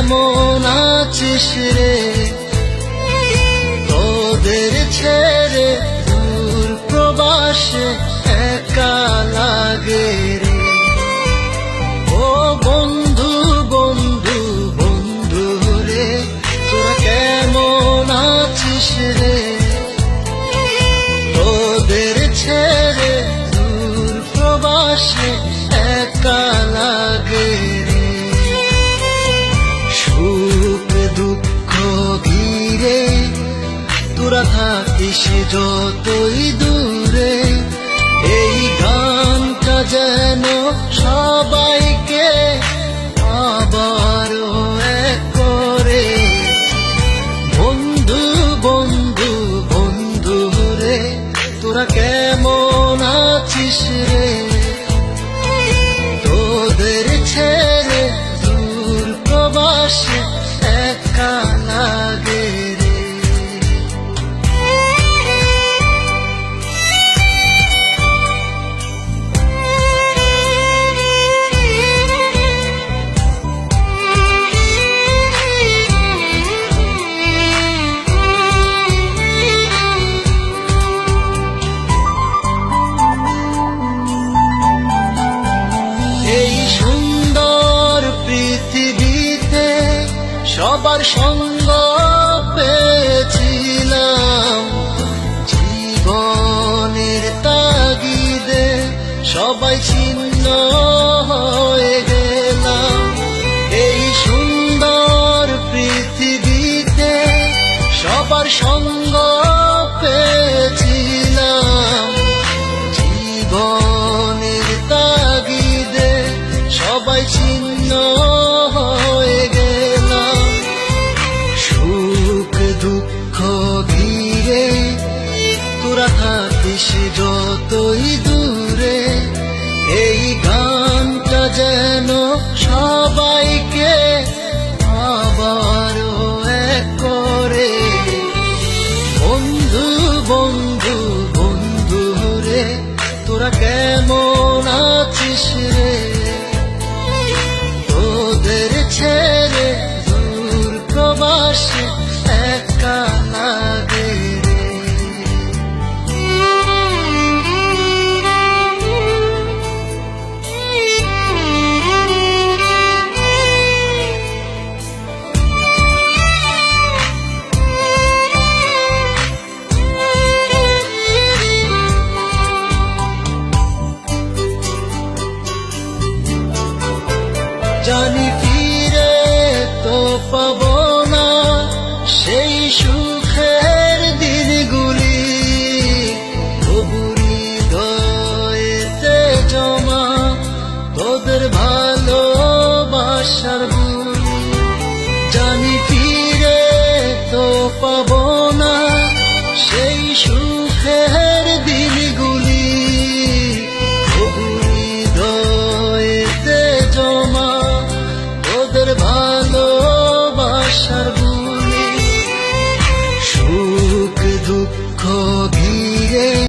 কেমন আছিস রে? তোরা থাকিস যতই দূরে এই গানটা যেন সব সবার সঙ্গ পেয়েছিলাম। জীবনের তাগিদে সবাই ছিন্ন জানি ফিরে তো পাবো না সেই সু তোদের ভালোবাসার